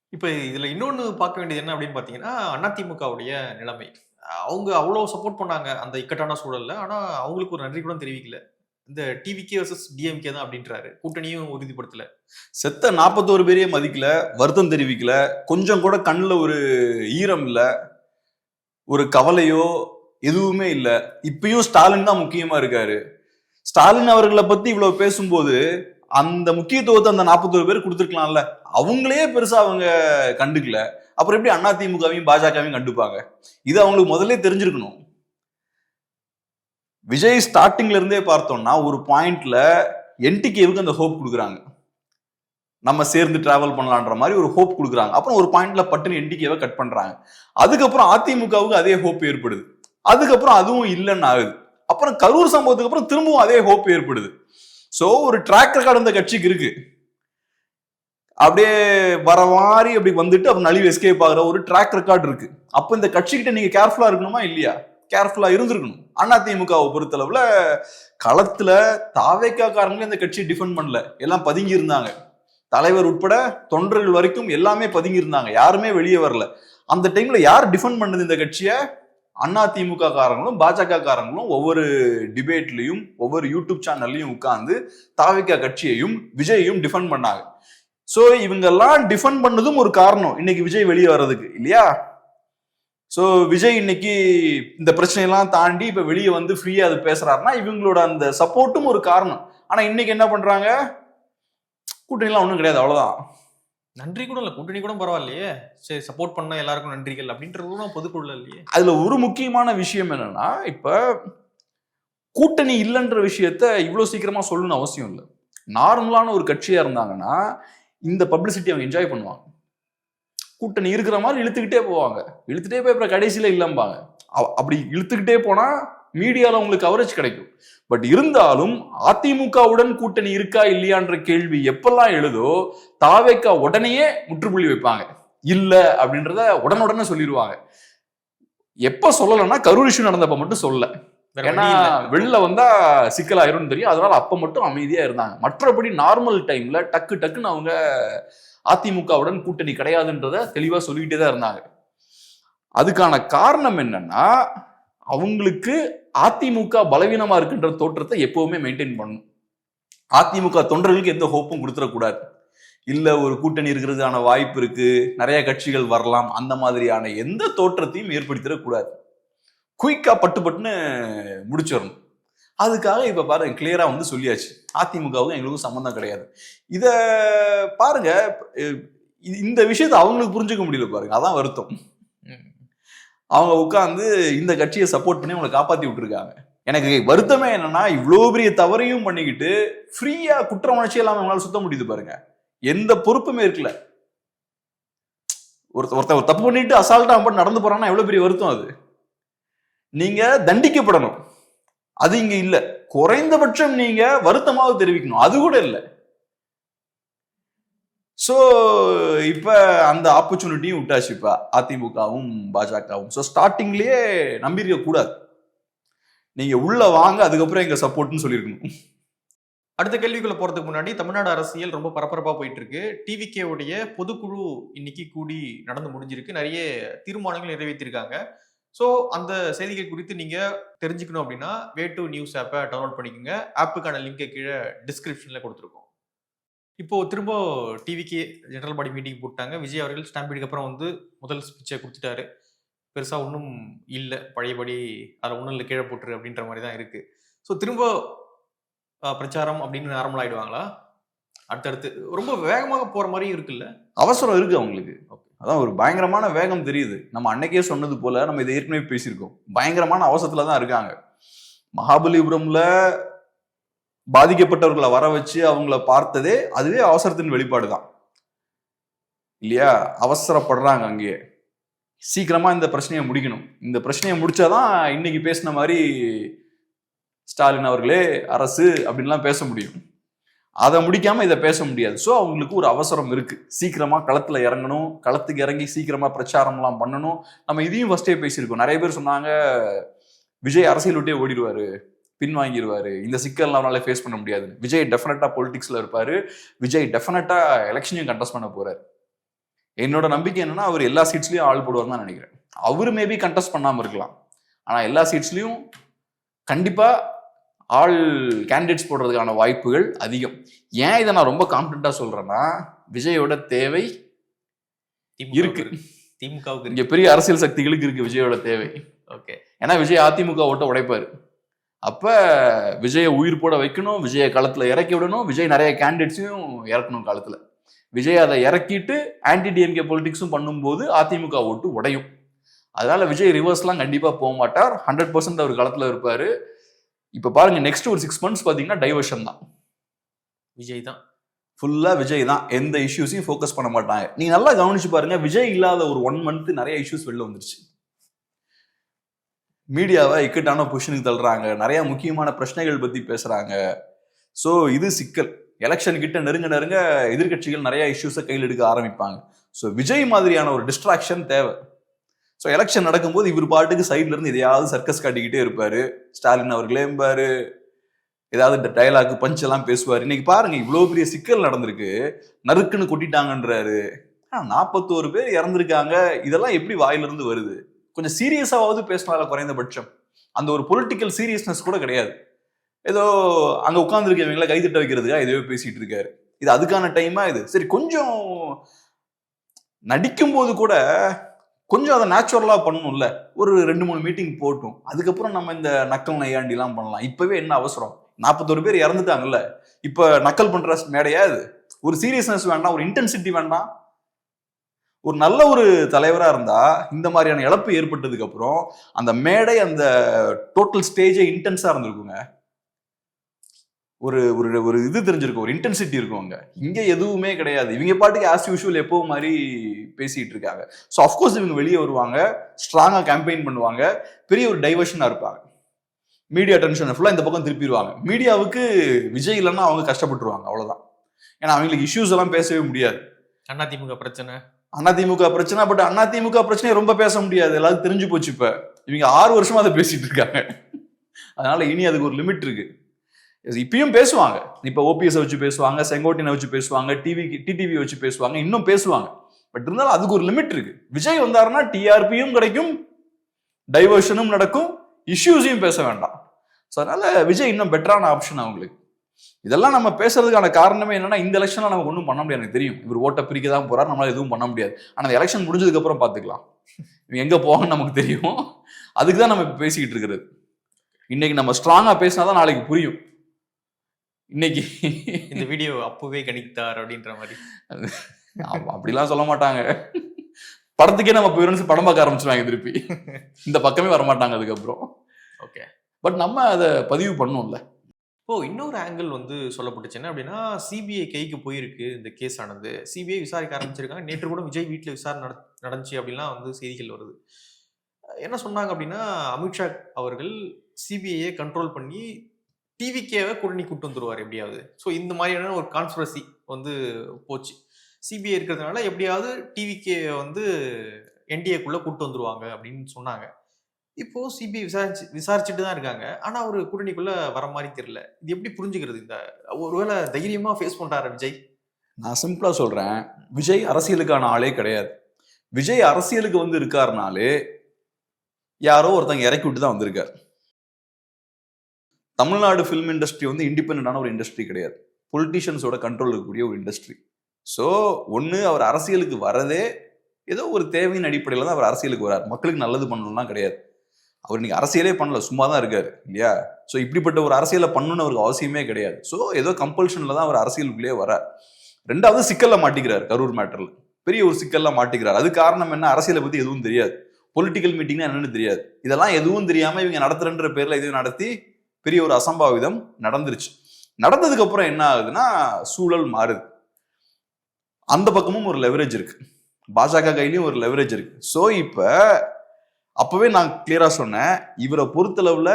இப்ப இதுல இன்னொன்னு பார்க்க வேண்டியது என்ன அப்படின்னு பாத்தீங்கன்னா அதிமுகவுடைய நிலைமை. அவங்க அவ்வளவு சப்போர்ட் பண்ணாங்க அந்த இக்கட்டான சூழல்ல. ஆனா அவங்களுக்கு ஒரு நன்றி கூட தெரிவிக்கல. இந்த டிவிகே வர்சஸ் டிஎம்கே தான் அப்படின்றாரு. கூட்டணியும் உறுதிப்படுத்தல. செத்த நாற்பத்தோரு பேரையே மதிக்கல வருத்தம் தெரிவிக்கல கொஞ்சம் கூட கண்ணில் ஒரு ஈரம் இல்லை ஒரு கவலையோ எதுவுமே இல்லை. இப்பயும் ஸ்டாலின் தான் முக்கியமா இருக்காரு. ஸ்டாலின் அவர்களை பத்தி இவ்வளவு பேசும்போது அந்த முக்கியத்துவத்தை அந்த நாற்பத்தோரு பேர் கொடுத்துருக்கலாம்ல. அவங்களே பெருசா அவங்க கண்டுக்கல. அப்புறம் எப்படி அதிமுகவையும் பாஜகவையும் கண்டுப்பாங்க? இது அவங்களுக்கு முதல்ல தெரிஞ்சிருக்கணும். விஜய் ஸ்டார்டிங்ல இருந்தே பார்த்தோம்னா ஒரு பாயிண்ட்ல என்டிகேவுக்கு அந்த ஹோப் கொடுக்குறாங்க. நம்ம சேர்ந்து டிராவல் பண்ணலான்ற மாதிரி ஒரு ஹோப் கொடுக்குறாங்க. அப்புறம் ஒரு பாயிண்ட்ல பட்டுன்னு என்டிகேவை கட் பண்றாங்க. அதுக்கப்புறம் அதிமுகவுக்கு அதே ஹோப் ஏற்படுது. அதுக்கப்புறம் அதுவும் இல்லைன்னு ஆகுது. அப்புறம் கரூர் சம்பவத்துக்கு அப்புறம் திரும்பவும் அதே ஹோப் ஏற்படுது. ஸோ ஒரு ட்ராக் ரெக்கார்டு அந்த கட்சிக்கு இருக்கு. அப்படியே வர மாதிரி அப்படி வந்துட்டு அப்புறம் நலிவு எஸ்கேப் ஆகிற ஒரு ட்ராக் ரெக்கார்டு இருக்கு. அப்போ இந்த கட்சிக்கிட்ட நீங்க கேர்ஃபுல்லா இருக்கணுமா? இல்லையா? கேர்ஃபுல்லாக இருந்திருக்கணும். அதிமுகவை பொறுத்தளவில் களத்தில் தாவேக்காக்காரங்களே இந்த கட்சியை டிஃபெண்ட் பண்ணல. எல்லாம் பதுங்கி இருந்தாங்க. தலைவர் உட்பட தொண்டர்கள் வரைக்கும் எல்லாமே பதுங்கி இருந்தாங்க. யாருமே வெளியே வரல. அந்த டைம்ல யார் டிஃபெண்ட் பண்ணது இந்த கட்சியை? அண்ணா திமுக காரங்களும் பாஜக காரங்களும் ஒவ்வொரு டிபேட்லையும் ஒவ்வொரு யூடியூப் சேனல்லையும் உட்கார்ந்து தாவிக்கா கட்சியையும் விஜயையும் டிஃபெண்ட் பண்ணாங்க. ஸோ இவங்கெல்லாம் டிஃபெண்ட் பண்ணதும் ஒரு காரணம். இன்னைக்கு விஜய் வெளியே வர்றதுக்கு. இல்லையா? சோ விஜய் இன்னைக்கு இந்த பிரச்சனையெல்லாம் தாண்டி இப்ப வெளியே வந்து ஃப்ரீயா அது பேசுறாருன்னா இவங்களோட அந்த சப்போர்ட்டும் ஒரு காரணம். ஆனா இன்னைக்கு என்ன பண்றாங்க? கூட்டணிலாம் ஒண்ணும் கிடையாது அவ்வளவுதான். நன்றி கூட இல்ல கூட்டணி கூட பரவாயில்லையே. சரி சப்போர்ட் பண்ண எல்லாருக்கும் நன்றிகள் அப்படின்றது கூட பொதுக்குள்ள இல்லையே. அதுல ஒரு முக்கியமான விஷயம் என்னன்னா இப்ப கூட்டணி இல்லைன்ற விஷயத்த இவ்வளவு சீக்கிரமா சொல்லணும்னு அவசியம் இல்லை. நார்மலான ஒரு கட்சியா இருந்தாங்கன்னா இந்த பப்ளிசிட்டி அவங்க என்ஜாய் பண்ணுவாங்க. கூட்டணி இருக்கிற மாதிரி இழுத்துக்கிட்டே போவாங்க. இழுத்துட்டே போய் அப்புறம் கடைசியில இல்லம்பாங்க. அப்படி இழுத்துக்கிட்டே போனா மீடியால உங்களுக்கு கவரேஜ் கிடைக்கும். பட் இருந்தாலும் அதிமுகவுடன் கூட்டணி இருக்கா இல்லையான்ற கேள்வி எப்பெல்லாம் எழுதோ தாவேக்கா உடனேயே முற்றுப்புள்ளி வைப்பாங்க. இல்ல அப்படின்றத உடனுடனே சொல்லிடுவாங்க எப்ப சொல்லலைன்னா கரூர் இஷ்யூ நடந்தப்ப மட்டும் சொல்லல ஏன்னா. வெளில வந்தா சிக்கலாயிரும்னு தெரியும். அதனால அப்ப மட்டும் அமைதியா இருந்தாங்க. மற்றபடி நார்மல் டைம்ல டக்கு டக்குன்னு அவங்க அதிமுகவுடன் கூட்டணி கிடையாதுன்றத தெளிவாக சொல்லிக்கிட்டே தான் இருந்தாங்க. அதுக்கான காரணம் என்னன்னா அவங்களுக்கு அதிமுக பலவீனமா இருக்குன்ற தோற்றத்தை எப்பவுமே மெயின்டைன் பண்ணணும். அதிமுக தொண்டர்களுக்கு எந்த ஹோப்பும் கொடுத்துடக்கூடாது. இல்ல ஒரு கூட்டணி இருக்கிறதுக்கான வாய்ப்பு இருக்கு நிறைய கட்சிகள் வரலாம் அந்த மாதிரியான எந்த தோற்றத்தையும் ஏற்படுத்திடக்கூடாது. குயிக்கா பட்டு பட்டுன்னு முடிச்சிடணும். அதுக்காக இப்போ பாருங்க கிளியராக வந்து சொல்லியாச்சு. அதிமுகவுக்கும் எங்களுக்கும் சம்மந்தம் கிடையாது. இதை பாருங்க இது- இந்த விஷயத்தை அவங்களுக்கு புரிஞ்சுக்க முடியல பாருங்க. அதான் வருத்தம். அவங்க உட்காந்து இந்த கட்சியை சப்போர்ட் பண்ணி அவங்களை காப்பாற்றி விட்டுருக்காங்க. எனக்கு வருத்தமே என்னன்னா இவ்வளோ பெரிய தவறையும் பண்ணிக்கிட்டு ஃப்ரீயா குற்ற உணர்ச்சி இல்லாமல் அவங்களால சுத்த முடியுது பாருங்க. எந்த பொறுப்புமே இருக்குல்ல ஒருத்த ஒருத்த ஒரு தப்பு பண்ணிட்டு அசால்ட்டா நடந்து போறான்னா எவ்வளவு பெரிய வருத்தம் அது? நீங்க தண்டிக்கப்படணும். அது இங்க இல்ல. குறைந்தபட்சம் நீங்க வருத்தமாவது தெரிவிக்கணும். அது கூட இல்லை. சோ இப்ப அந்த ஆப்பர்ச்சுனிட்டியும் விட்டாச்சு இப்ப அதிமுகவும் பாஜகவும். சோ ஸ்டார்டிங்லயே நம்பியிருக்க கூடாது. நீங்க உள்ள வாங்க அதுக்கப்புறம் எங்க சப்போர்ட்னு சொல்லியிருக்கணும் அடுத்த கேள்விக்குள்ள போறதுக்கு முன்னாடி தமிழ்நாடு அரசியல் ரொம்ப பரபரப்பா போயிட்டு இருக்கு டிவிகேவுடைய பொதுக்குழு இன்னைக்கு கூடி நடந்து முடிஞ்சிருக்கு. நிறைய தீர்மானங்கள் நிறைவேற்றிருக்காங்க. ஸோ அந்த செய்திகள் குறித்து நீங்க தெரிஞ்சுக்கணும் அப்படின்னா வே டு நியூஸ் ஆப்பை டவுன்லோட் பண்ணிக்கோங்க. ஆப்புக்கான லிங்கை கீழே டிஸ்கிரிப்ஷன்ல கொடுத்துருக்கோம். இப்போ திரும்ப டிவிக்கு ஜெனரல் பாடி மீட்டிங் போட்டாங்க. விஜய் அவர்கள் ஸ்டாம்பீடுக்கு அப்புறம் வந்து முதல் ஸ்பீச்சை கொடுத்துட்டாரு. பெருசா ஒன்றும் இல்லை. பழையபடி அதில் ஒன்றும் இல்லை கீழே போட்டுரு அப்படின்ற மாதிரி தான் இருக்கு. ஸோ திரும்ப பிரச்சாரம் அப்படின்னு நார்மல் ஆயிடுவாங்களா? அடுத்தடுத்து ரொம்ப வேகமாக போற மாதிரியும் இருக்குல்ல? அவசரம் இருக்கு அவங்களுக்கு. அதான் ஒரு பயங்கரமான வேகம் தெரியுது. நம்ம அன்னைக்கே சொன்னது போல நம்ம இதை ஏற்கனவே பேசியிருக்கோம். பயங்கரமான அவசரத்துல தான் இருக்காங்க. மகாபலிபுரம்ல பாதிக்கப்பட்டவர்களை வர வச்சு அவங்கள பார்த்ததே அதுவே அவசரத்தின் வெளிப்பாடு தான். இல்லையா? அவசரப்படுறாங்க அங்கேயே. சீக்கிரமா இந்த பிரச்சனையை முடிக்கணும். இந்த பிரச்சனையை முடிச்சாதான் இன்னைக்கு பேசின மாதிரி ஸ்டாலின் அவர்களே அரசு அப்படின்லாம் பேச முடியும். அதை முடிக்காம இதை பேச முடியாது. ஸோ அவங்களுக்கு ஒரு அவசரம் இருக்கு. சீக்கிரமா களத்துல இறங்கணும். களத்துக்கு இறங்கி சீக்கிரமா பிரச்சாரம்லாம் பண்ணணும். நம்ம இதையும் ஃபர்ஸ்டே பேசியிருக்கோம். நிறைய பேர் சொன்னாங்க விஜய் அரசியல் விட்டே ஓடிடுவாரு. பின்வாங்கிடுவாரு இந்த சிக்கல்லாம் அவரால ஃபேஸ் பண்ண முடியாது. விஜய் டெஃபினட்டா பொலிட்டிக்ஸ்ல இருப்பாரு. விஜய் டெஃபினட்டா எலெக்ஷனையும் கண்டஸ்ட் பண்ண போறாரு. என்னோட நம்பிக்கை என்னன்னா அவர் எல்லா சீட்ஸ்லயும் ஆள் போடுவார்னு தான் நினைக்கிறேன். அவரு மேபி கண்டெஸ்ட் பண்ணாம இருக்கலாம். ஆனா எல்லா சீட்ஸ்லயும் கண்டிப்பா ஆள் கேண்டிடேட்ஸ் போடுறதுக்கான வாய்ப்புகள் அதிகம். ஏன் இதை நான் ரொம்ப கான்பிடண்டா சொல்றேன்னா விஜயோட தேவை இருக்கு. திமுகவுக்கு இங்க பெரிய அரசியல் சக்திகளுக்கு இருக்கு விஜயோட தேவை. ஓகே. ஏன்னா விஜய் அதிமுக ஓட்ட உடைப்பாரு. அப்ப விஜயை உயிர் போட வைக்கணும் விஜயை களத்துல இறக்கி விடணும் விஜய் நிறைய கேண்டிடேட்ஸையும் இறக்கணும் களத்துல. விஜய் அதை இறக்கிட்டு ஆன்டி டிஎம்கே பொலிட்டிக்ஸும் பண்ணும்போது அதிமுக ஓட்டு உடையும். அதனால விஜய் ரிவர்ஸ்லாம் கண்டிப்பா போக மாட்டார். ஹண்ட்ரட் பர்சன்ட் அவர் களத்துல இருப்பாரு. இப்ப பாருங்க நெக்ஸ்ட் ஒரு சிக்ஸ் மந்த்ஸ் பாத்தீங்கன்னா டைவர்ஷன் தான். விஜய் தான். ஃபுல்லா விஜய் தான். எந்த இஷ்யூஸையும் ஃபோக்கஸ் பண்ண மாட்டாங்க. நீங்க நல்லா கவனிச்சு பாருங்க விஜய் இல்லாத ஒரு ஒன் மந்த் நிறைய இஷ்யூஸ் வெளில வந்துருச்சு. மீடியாவை இக்கட்டான பொசிஷனுக்கு தள்ளுறாங்க. நிறைய முக்கியமான பிரச்சனைகள் பத்தி பேசுறாங்க. ஸோ இது சிக்கல். எலெக்ஷன் கிட்ட நெருங்க நெருங்க எதிர்க்கட்சிகள் நிறைய இஷ்யூஸை கையில் எடுக்க ஆரம்பிப்பாங்க. ஸோ விஜய் மாதிரியான ஒரு டிஸ்ட்ராக்ஷன் தேவை. ஸோ எலெக்ஷன் நடக்கும்போது இவர் பாட்டுக்கு சைட்ல இருந்து எதையாவது சர்க்கஸ் காட்டிக்கிட்டே இருப்பாரு. ஸ்டாலின் அவர்களே இருப்பாரு ஏதாவது இந்த டைலாக் பஞ்ச் எல்லாம் பேசுவார். இன்னைக்கு பாருங்க இவ்வளோ பெரிய சிக்கல் நடந்திருக்கு. நறுக்குன்னு கொட்டிட்டாங்கன்றாரு. நாற்பத்தோரு பேர் இறந்துருக்காங்க. இதெல்லாம் எப்படி வாயிலிருந்து வருது? கொஞ்சம் சீரியஸாவது பேசினால குறைந்தபட்சம். அந்த ஒரு பொலிட்டிக்கல் சீரியஸ்னஸ் கூட கிடையாது. ஏதோ அங்கே உட்காந்துருக்கவங்களை கை வைக்கிறதுக்காக எதையோ பேசிட்டு இருக்காரு. இது அதுக்கான டைமா இது. சரி கொஞ்சம் நடிக்கும்போது கூட கொஞ்சம் அதை நேச்சுரலாக பண்ணணும்ல. ஒரு ரெண்டு மூணு மீட்டிங் போட்டும். அதுக்கப்புறம் நம்ம இந்த நக்கல் நையாண்டிலாம் பண்ணலாம். இப்போவே என்ன அவசரம்? நாற்பத்தோரு பேர் இறந்துட்டாங்கல்ல. இப்போ நக்கல் பண்ணுற மேடையா இது? ஒரு சீரியஸ்னஸ் வேண்டாம் ஒரு இன்டென்சிட்டி வேண்டாம். ஒரு நல்ல ஒரு தலைவராக இருந்தால் இந்த மாதிரியான இழப்பு ஏற்பட்டதுக்கப்புறம் அந்த மேடை அந்த டோட்டல் ஸ்டேஜே இன்டென்ஸாக இருந்திருக்குங்க. ஒரு ஒரு ஒரு இது தெரிஞ்சிருக்கும் ஒரு இன்டென்சிட்டி இருக்கும் அங்க. இங்க எதுவுமே கிடையாது. இவங்க பாட்டுக்கு ஆஸ் யூஷுவல் எப்போ மாதிரி பேசிட்டு இருக்காங்க. ஸோ அஃப்கோர்ஸ் இவங்க வெளியே வருவாங்க ஸ்ட்ராங்கா கேம்பெயின் பண்ணுவாங்க பெரிய ஒரு டைவர்ஷனா இருப்பாங்க. மீடியா டென்ஷன் ஃபுல்லா இந்த பக்கம் திருப்பிடுவாங்க. மீடியாவுக்கு விஜய் இல்லைன்னா அவங்க கஷ்டப்பட்டுருவாங்க அவ்வளவுதான். ஏன்னா அவங்களுக்கு இஷ்யூஸ் எல்லாம் பேசவே முடியாது. அதிமுக பிரச்சனை. அதிமுக பிரச்சனை பட் அதிமுக பிரச்சனையை ரொம்ப பேச முடியாது. எல்லாரும் தெரிஞ்சு போச்சு இப்ப. இவங்க ஆறு வருஷமா அதை பேசிட்டு இருக்காங்க. அதனால இனி அதுக்கு ஒரு லிமிட் இருக்கு. இப்பயும் பேசுவாங்க. இப்ப ஓபிஎஸ் வச்சு பேசுவாங்க செங்கோட்டையனை வச்சு பேசுவாங்க டிவி டிடிவி வச்சு பேசுவாங்க இன்னும் பேசுவாங்க. பட் இருந்தாலும் அதுக்கு ஒரு லிமிட் இருக்கு. விஜய் வந்தாருன்னா டிஆர்பியும் கிடைக்கும் டைவர்ஷனும் நடக்கும் இஷ்யூஸையும் பேச வேண்டாம். ஸோ அதனால விஜய் இன்னும் பெட்டரான ஆப்ஷன் அவங்களுக்கு. இதெல்லாம் நம்ம பேசுறதுக்கான காரணமே என்னன்னா இந்த எலெக்ஷன்ல நமக்கு ஒன்றும் பண்ண முடியாது எனக்கு தெரியும். இவர் ஓட்டை பிரிக்க தான் போறாரு நம்மளால எதுவும் பண்ண முடியாது. ஆனால் அந்த எலெக்ஷன் முடிஞ்சதுக்கு அப்புறம் பார்த்துக்கலாம். இவன் எங்க போவாங்கன்னு நமக்கு தெரியும். அதுக்கு தான் நம்ம இப்போ பேசிக்கிட்டு இருக்கிறது. இன்னைக்கு நம்ம ஸ்ட்ராங்கா பேசினாதான் நாளைக்கு புரியும். இன்னைக்கு. இந்த வீடியோ அப்பவே கணித்தார் அப்படின்ற மாதிரி. அப்படிலாம் சொல்ல மாட்டாங்க. படத்துக்கே நம்ம போயிடும் படம் பார்க்க ஆரம்பிச்சிருவாங்க திருப்பி. இந்த பக்கமே வரமாட்டாங்க அதுக்கப்புறம். ஓகே. பட் நம்ம அதை பதிவு பண்ணோம்ல இப்போ இன்னொரு ஆங்கிள் வந்து சொல்லப்பட்டுச்சு. என்ன அப்படின்னா சிபிஐ கைக்கு போயிருக்கு இந்த கேஸ் ஆனது. சிபிஐ விசாரிக்க ஆரம்பிச்சிருக்காங்க. நேற்று கூட விஜய் வீட்டில் விசாரணை நட நடந்துச்சு அப்படின்லாம் வந்து செய்திகள் வருது. என்ன சொன்னாங்க அப்படின்னா அமித்ஷா அவர்கள் சிபிஐயை கண்ட்ரோல் பண்ணி டிவிக்கேவை கூட்டணி கூட்டு வந்துருவார் எப்படியாவது. ஸோ இந்த மாதிரியான ஒரு கான்ஸ்பிரசி வந்து போச்சு. சிபிஐ இருக்கிறதுனால எப்படியாவது டிவிக்கே வந்து என்டிஏக்குள்ளே கூட்டு வந்துருவாங்க அப்படின்னு சொன்னாங்க. இப்போ சிபிஐ விசாரிச்சு விசாரிச்சுட்டு தான் இருக்காங்க. ஆனால் அவர் கூட்டணிக்குள்ள வர மாதிரி தெரியல. இது எப்படி புரிஞ்சுக்கிறது இந்த ஒருவேளை தைரியமாக ஃபேஸ் பண்ணுறாரு விஜய்? நான் சிம்பிளாக சொல்கிறேன் விஜய் அரசியலுக்கான ஆளே கிடையாது. விஜய் அரசியலுக்கு வந்து இருக்காருனாலே யாரோ ஒருத்தங்க இறக்கி விட்டு தான் வந்திருக்காரு. தமிழ்நாடு ஃபிலிம் இண்டஸ்ட்ரி வந்து இண்டிபெண்டான ஒரு இண்டஸ்ட்ரி கிடையாது. பொலிட்டிஷியன்ஸோட கண்ட்ரோல் இருக்கக்கூடிய ஒரு இண்டஸ்ட்ரி ஸோ ஒன்று அவர் அரசியலுக்கு வரதே ஏதோ ஒரு தேவையின் அடிப்படையில் தான் அவர் அரசியலுக்கு வரார். மக்களுக்கு நல்லது பண்ணணும்லாம் கிடையாது. அவர் இன்னைக்கு அரசியலே பண்ணல சும்மா தான் இருக்காரு இல்லையா? ஸோ இப்படிப்பட்ட ஒரு அரசியலை பண்ணணும்னு அவருக்கு அவசியமே கிடையாது. ஸோ ஏதோ கம்பல்ஷனில் தான் அவர் அரசியலுக்குள்ளேயே வரார். ரெண்டாவது சிக்கலில் மாட்டிக்கிறார் கரூர் மேட்டரில் பெரிய ஒரு சிக்கலில் மாட்டிக்கிறார். அது காரணம் என்ன? அரசியலை பற்றி எதுவும் தெரியாது. பொலிட்டிக்கல் மீட்டிங்னா என்னன்னு தெரியாது. இதெல்லாம் எதுவும் தெரியாமல் இவங்க நடத்துறன்ற பேரில் எதுவும் நடத்தி பெரிய ஒரு அசம்பாவிதம் நடந்துருச்சு. நடந்ததுக்கு அப்புறம் என்ன ஆகுதுன்னா சூழல் மாறுது. அந்த பக்கமும் ஒரு லெவரேஜ் இருக்கு. பாஜக கையிலயும் ஒரு லெவரேஜ் இருக்கு. ஸோ இப்ப அப்பவே நான் கிளியரா சொன்னேன் இவரை பொறுத்தளவுல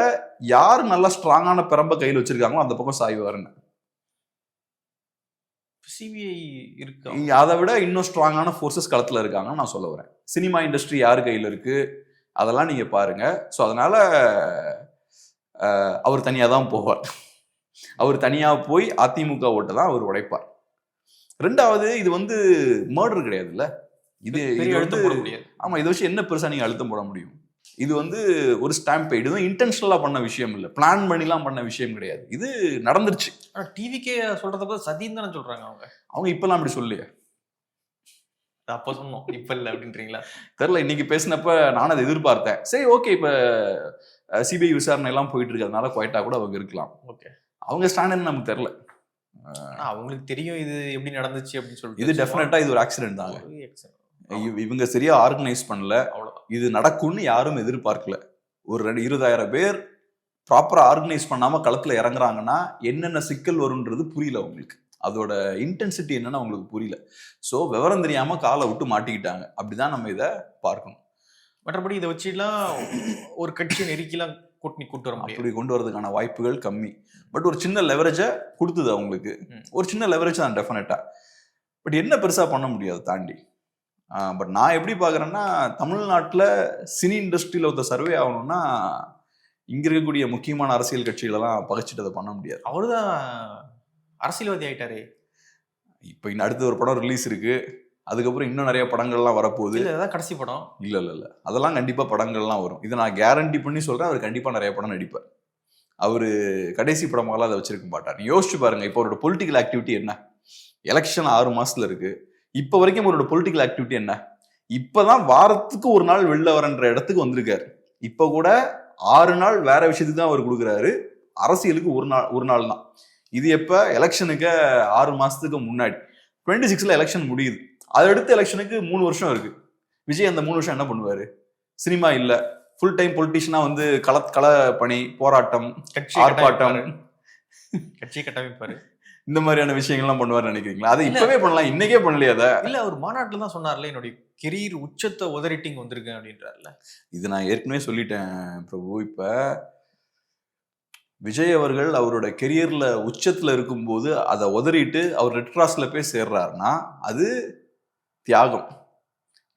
யார் நல்லா ஸ்ட்ராங்கான பெரம்ப கையில் வச்சிருக்காங்களோ அந்த பக்கம் சாய்வாருன்னு சிபிஐ இருக்கா? அதை விட இன்னும் ஸ்ட்ராங்கான ஃபோர்ஸஸ் களத்துல இருக்காங்கன்னு நான் சொல்ல வரேன். சினிமா இண்டஸ்ட்ரி யார் கையில் இருக்கு? அதெல்லாம் நீங்க பாருங்க. ஸோ அதனால அவர் தனியா தான் போவார். அவர் தனியா போய் அதிமுக ஓட்டை தான் அவர் உடைப்பார். ரெண்டாவது இது வந்து மர்டர் கிடையாதுல்ல? இது வந்து அழுத்தம் போட முடியாது. ஆமா இதை வச்சு என்ன பெருசா நீங்க அழுத்தம் போட முடியும்? இது வந்து ஒரு ஸ்டாம்ப் இது இன்டென்ஷனலா பண்ண விஷயம் இல்ல. பிளான் பண்ணிலாம் பண்ண விஷயம் கிடையாது. இது நடந்துருச்சு. ஆனா டிவிக்கே சொல்றத பார்த்து சதின்னு தானே சொல்றாங்க அவங்க. அவங்க இப்பெல்லாம் அப்படி சொல்லியே அப்ப சொன்னோம். இப்ப இல்ல அப்படின்றீங்களா? தெரில இன்னைக்கு பேசினப்ப நானும் அதை எதிர்பார்த்தேன். சரி ஓகே இப்ப சிபிஐ விசாரணை எல்லாம் போயிட்டு இருக்கிறதுனால குவைட்டா கூட அவங்க இருக்கலாம். ஓகே. அவங்க ஸ்டாண்ட் நமக்கு தெரியல. ஆனா அவங்களுக்கு தெரியும் இது எப்படி நடந்துச்சு அப்படின்னு சொல்லிட்டு. இது டெஃபினட்டா இது ஒரு ஆக்சிடென்ட் தாங்க. இவங்க சரியா ஆர்கனைஸ் பண்ணல. இது நடக்கும்னு யாரும் எதிர்பார்க்கல. ஒரு ரெண்டு இருபதாயிரம் பேர் ப்ராப்பரா ஆர்கனைஸ் பண்ணாம களத்துல இறங்குறாங்கன்னா என்னென்ன சிக்கல் வரும்ன்றது புரியல அவங்களுக்கு. அதோட இன்டென்சிட்டி என்னன்னு அவங்களுக்கு புரியல. ஸோ விவரம் தெரியாம காலை விட்டு மாட்டிக்கிட்டாங்க. அப்படிதான் நம்ம இதை பார்க்கணும். மற்றபடி இதை வச்சுலாம் ஒரு கட்சியை நெருக்கிலாம் கூட்டணி கூட்டு வர முடியாது. அப்படி கொண்டு வரதுக்கான வாய்ப்புகள் கம்மி. பட் ஒரு சின்ன லெவரேஜை கொடுத்தது அவங்களுக்கு. ஒரு சின்ன லெவரேஜ் தான் டெஃபினட்டா பட் என்ன பெருசா பண்ண முடியாது தாண்டி. பட் நான் எப்படி பார்க்குறேன்னா தமிழ்நாட்டில் சினி இண்டஸ்ட்ரியில் ஒருத்த சர்வே ஆகணும்னா இங்க இருக்கக்கூடிய முக்கியமான அரசியல் கட்சிகளெல்லாம் பகைச்சிட்டு அதை பண்ண முடியாது. அவருதான் அரசியல்வாதி ஆயிட்டாரே. இப்போ இன்னும் அடுத்து ஒரு படம் ரிலீஸ் இருக்கு. அதுக்கப்புறம் இன்னும் நிறைய படங்கள்லாம் வரப்போகுது. இல்ல அதான் கடைசி படம். இல்ல இல்ல இல்ல. அதெல்லாம் கண்டிப்பா படங்கள்லாம் வரும். இதை நான் கேரண்டி பண்ணி சொல்றேன். அவர் கண்டிப்பா நிறைய படம் நடிப்பார். அவரு கடைசி படமாலாம் அதை வச்சிருக்க மாட்டார். நீ யோசிச்சு பாருங்க இப்போ அவரோட பொலிட்டிக்கல் ஆக்டிவிட்டி என்ன? எலெக்ஷன் ஆறு மாசத்துல இருக்கு. இப்போ வரைக்கும் அவரோட பொலிட்டிக்கல் ஆக்டிவிட்டி என்ன? இப்பதான் வாரத்துக்கு ஒரு நாள் வெளில வரன்ற இடத்துக்கு வந்திருக்காரு. இப்போ கூட ஆறு நாள் வேற விஷயத்துக்கு தான் அவர் கொடுக்குறாரு. அரசியலுக்கு ஒரு நாள் ஒரு நாள் தான் இது எப்ப? எலெக்ஷனுக்கு ஆறு மாசத்துக்கு முன்னாடி. டுவெண்ட்டி சிக்ஸ்ல எலெக்ஷன் முடியுது. அடுத்த எலெக்ஷனுக்கு மூணு வருஷம் இருக்கு. விஜய் அந்த மூணு வருஷம் என்ன பண்ணுவாரு? சினிமா இல்ல. ஃபுல் டைம் பொலிட்டிஷியனா வந்து கள கள பணி போராட்டம் கட்சி ஆர்ப்பாட்டம். கட்சி கட்டமைப்பாரு இந்த மாதிரியான விஷயங்கள்லாம் பண்ணுவார்னு நினைக்கிறீங்களா? அதை இப்பவே பண்ணலாம். இன்னைக்கே பண்ணலையா அதை. இல்ல அவர் மாநாட்டுல தான் சொன்னார்ல என்னுடைய கெரியர் உச்சத்தை உதறிட்டிங் வந்திருக்கேன் அப்படின்றாருல. இது நான் ஏற்கனவே சொல்லிட்டேன் பிரபு. இப்ப விஜய் அவர்கள் அவரோட கெரியர்ல உச்சத்துல இருக்கும்போது அதை உதறிட்டு அவர் ரெட் கிராஸ்ல போய் சேர்றாருன்னா அது தியாகம்.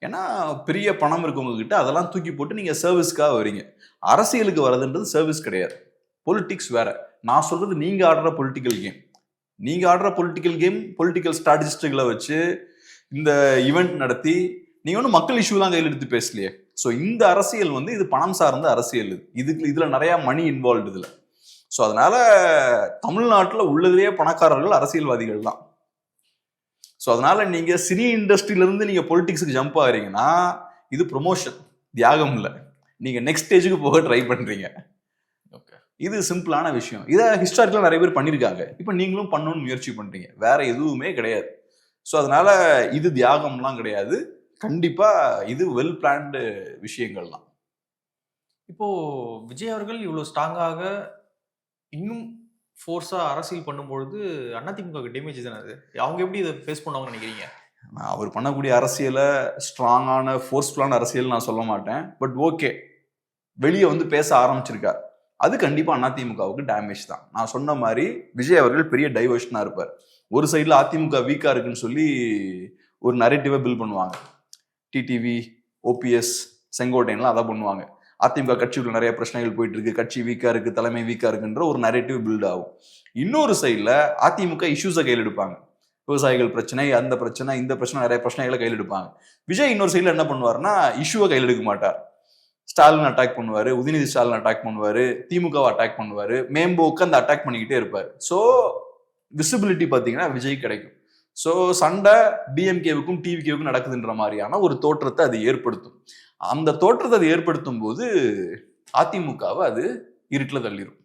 ஏன்னா பெரிய பணம் இருக்கவங்க கிட்ட அதெல்லாம் தூக்கி போட்டு நீங்கள் சர்வீஸ்க்காக வரீங்க அரசியலுக்கு வர்றதுன்றது சர்வீஸ் கிடையாது. பொலிட்டிக்ஸ் வேற. நான் சொல்றது நீங்கள் ஆடுற பொலிட்டிக்கல் கேம் நீங்கள் ஆடுற பொலிட்டிக்கல் கேம் பொலிட்டிக்கல் ஸ்ட்ராட்டஜிஸ்டுகளை வச்சு இந்த ஈவெண்ட் நடத்தி நீங்கள் ஒன்றும் மக்கள் இஷ்யூலாம் கையில் எடுத்து பேசலையே. ஸோ இந்த அரசியல் வந்து இது பணம் சார்ந்த அரசியல் இது. இதுக்கு இதில் நிறையா மணி இன்வால்வ் இதில். ஸோ அதனால தமிழ்நாட்டில் உள்ளதுலேயே பணக்காரர்கள் அரசியல்வாதிகள் தான் ஸோ அதனால நீங்க சினி இண்டஸ்ட்ரியில இருந்து நீங்க பொலிட்டிக்ஸுக்கு ஜம்ப் ஆகிறீங்கன்னா இது ப்ரொமோஷன் தியாகம் இல்லை. நீங்க நெக்ஸ்ட் ஸ்டேஜுக்கு போக ட்ரை பண்றீங்க. ஓகே இது சிம்பிளான விஷயம். இதை ஹிஸ்டாரிக்கலாக நிறைய பேர் பண்ணியிருக்காங்க இப்போ நீங்களும் பண்ணணும்னு முயற்சி பண்றீங்க. வேற எதுவுமே கிடையாது. ஸோ அதனால இது தியாகம்லாம் கிடையாது. கண்டிப்பா இது வெல் பிளான்டு விஷயங்கள் தான் இப்போ விஜய் அவர்கள் இவ்வளவு ஸ்ட்ராங்காக இன்னும் ஃபோர்ஸாக அரசியல் பண்ணும்பொழுது அதிமுக டேமேஜ் தானே அது? அவங்க எப்படி இதை ஃபேஸ் பண்ணுவாங்கன்னு நினைக்கிறீங்க? நான் அவர் பண்ணக்கூடிய அரசியலை ஸ்ட்ராங்கான ஃபோர்ஸ்ஃபுல்லான அரசியல் நான் சொல்ல மாட்டேன். பட் ஓகே வெளியே வந்து பேச ஆரம்பிச்சிருக்கார். அது கண்டிப்பாக அதிமுகவுக்கு டேமேஜ் தான். நான் சொன்ன மாதிரி விஜய் அவர்கள் பெரிய டைவர்ஷனாக இருப்பார். ஒரு சைடில் அதிமுக வீக்காக இருக்குன்னு சொல்லி ஒரு நரேட்டிவை பில் பண்ணுவாங்க. டிடிவி ஓபிஎஸ் செங்கோட்டையன்லாம் அதான் பண்ணுவாங்க. அதிமுக கட்சிக்குள்ள நிறைய பிரச்சனைகள் போயிட்டு இருக்கு கட்சி வீக்கா இருக்கு தலைமை வீக்கா இருக்குன்ற ஒரு நரேட்டிவ் பில்ட் ஆகும். இன்னொரு சைடில் அதிமுக இஷ்யூஸை கையில் எடுப்பாங்க விவசாயிகள் பிரச்சனை அந்த பிரச்சனை இந்த பிரச்சனை நிறைய பிரச்சனைகளை கையில் எடுப்பாங்க விஜய் இன்னொரு சைடில் என்ன பண்ணுவாருன்னா இஷ்யூவை கையில் எடுக்க மாட்டார். ஸ்டாலின் அட்டாக் பண்ணுவாரு உதயநிதி ஸ்டாலின் அட்டாக் பண்ணுவாரு திமுகவை அட்டாக் பண்ணுவாரு மேம்போக்கு அந்த அட்டாக் பண்ணிக்கிட்டே இருப்பாரு. ஸோ விசிபிலிட்டி பார்த்தீங்கன்னா விஜய் கிடைக்கும். ஸோ சண்டை டிஎம்கேவுக்கும் டிவிகேவுக்கும் நடக்குதுன்ற மாதிரியான ஒரு தோற்றத்தை அது ஏற்படுத்தும். அந்த தோற்றத்தை அது ஏற்படுத்தும் போது அதிமுகவை அது இருட்டில் தள்ளிடும்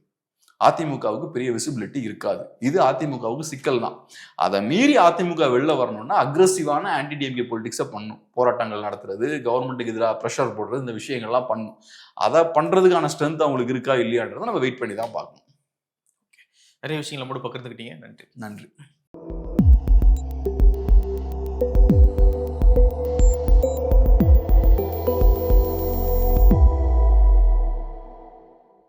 அதிமுகவுக்கு பெரிய விசிபிலிட்டி இருக்காது. இது அதிமுகவுக்கு சிக்கல் தான். அதை மீறி அதிமுக வெளில வரணும்னா அக்ரஸிவான ஆன்டி டிஎம்கே பொலிட்டிக்ஸை பண்ணும். போராட்டங்கள் நடத்துறது கவர்மெண்ட்டுக்கு எதிராக ப்ரெஷர் போடுறது இந்த விஷயங்கள்லாம் பண்ணும். அதை பண்றதுக்கான ஸ்ட்ரென்த் அவங்களுக்கு இருக்கா இல்லையான்றதை நம்ம வெயிட் பண்ணி தான் பார்க்கணும். நிறைய விஷயங்களை மட்டும் பகிர்ந்துக்கிட்டீங்க. நன்றி. நன்றி.